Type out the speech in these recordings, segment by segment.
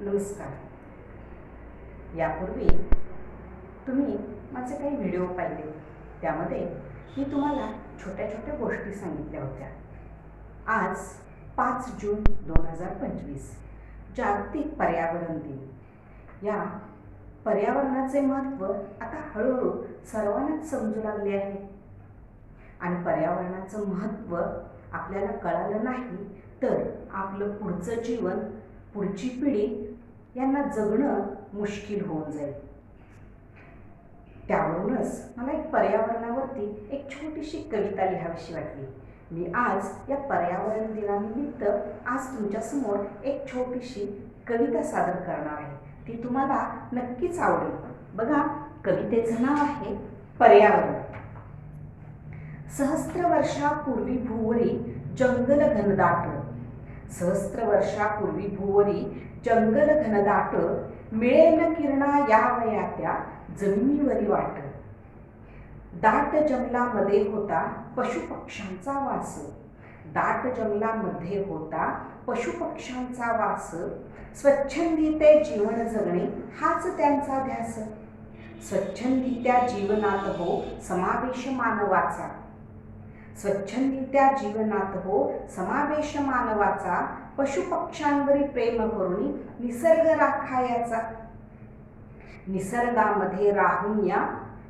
नमस्कार. यापूर्वी तुम्ही माझे काही व्हिडिओ पाहिले. त्यामध्ये मी तुम्हाला छोट्या छोट्या गोष्टी सांगितल्या होत्या. आज पाच जून दोन हजार पंचवीस जागतिक पर्यावरण दिन. या पर्यावरणाचे महत्त्व आता हळूहळू सर्वांनाच समजू लागले आहे. आणि पर्यावरणाचं महत्त्व आपल्याला कळालं नाही तर आपलं पुढचं जीवन पुढची पिढी यांना जगणं मुश्किल होऊन जाईल. त्यावरूनच मला एक पर्यावरणावरती एक छोटीशी कविता लिहावीशी वाटली. मी आज या पर्यावरण दिनानिमित्त आज तुमच्यासमोर एक छोटीशी कविता सादर करणार आहे. ती तुम्हाला नक्कीच आवडेल. बघा कवितेचं नाव आहे पर्यावरण. सहस्त्र वर्षापूर्वी भूवरी जंगल घनदाट सहस्त्र वर्षापूर्वी भुवरी जंगल घनदाट मिळेल किरणा या वया त्या जमिनीवरी वाट. दाट जंगलामध्ये होता पशुपक्ष्यांचा वास. दाट जंगलामध्ये होता पशुपक्ष्यांचा वास. स्वच्छंदी ते जीवन जगणे हाच त्यांचा ध्यास स्वच्छंदी त्या जीवनात हो समावेश मानवाचा. स्वच्छंदित्या जीवनात हो समावेश मानवाचा पशुपक्ष्यांवरी प्रेम करून निसर्ग राखायचा. निसर्गामध्ये राहून या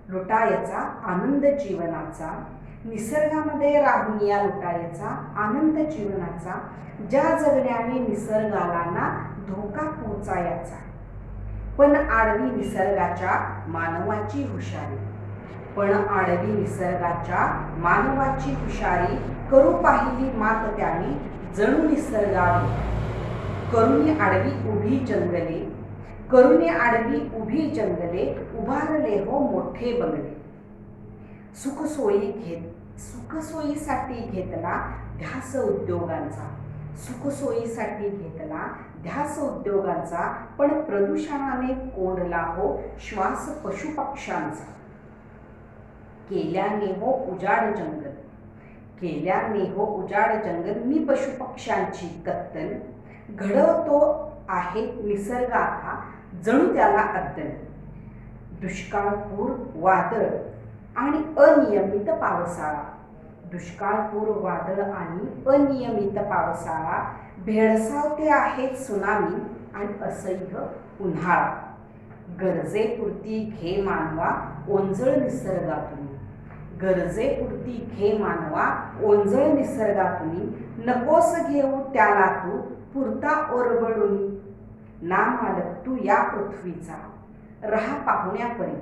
लुटायचा आनंद जीवनाचा. निसर्गामध्ये राहून या लुटायचा आनंद जीवनाचा. ज्या जगण्याने निसर्गाला ना धोका पोचायचा पण आडवी निसर्गाच्या मानवाची हुशारी. पण आळवी निसर्गाच्या मानवाची हुशारी करू पाहिली मात त्याने जणू निसर्गावी करुणी आडवी उभी जंगले करुणी आडवी उभी जंगले उभारले हो मोठे बंगले. सुखसोयी घेत सुखसोयीसाठी घेतला ध्यास उद्योगांचा. सुखसोयीसाठी घेतला ध्यास उद्योगांचा पण प्रदूषणाने कोंडला हो श्वास पशुपक्ष्यांचा. केल्याने हो उजाड जंगल. केल्याने हो उजाड जंगल मी पशुपक्ष्यांची कत्तल. घडवतो आहे निसर्गाचा जणू त्याला अद्दल. दुष्काळपूर वादळ आणि अनियमित पावसाळा. दुष्काळपूर वादळ आणि अनियमित पावसाळा भेडसावते आहेत सुनामी आणि असह्य उन्हाळा. गरजेपुरती घे मानवा ओंजळ निसर्गातून. गरजेपुरती घे मानवा ओंजळ निसर्गातून. नकोस घेऊ त्याला तू पुरता ओरबडून ना मालक तू या पृथ्वीचा रहा पाहुण्यापरी.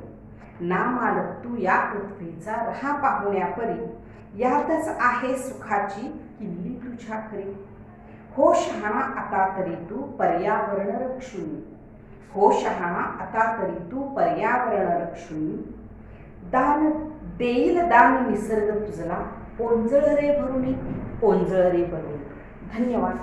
ना मालक तू या पृथ्वीचा रहा पाहुण्यापरी. यातच आहे सुखाची किल्ली तुझ्या खरी हो शहाणा आता तरी तू पर्यावरण रक्षुनी. हो शहाणा आता तरी तू पर्यावरण रक्षुनी. दान देईल दान निसर्ग तुझला ओंजळ रे भरून ओंजळ रे भरून धन्यवाद.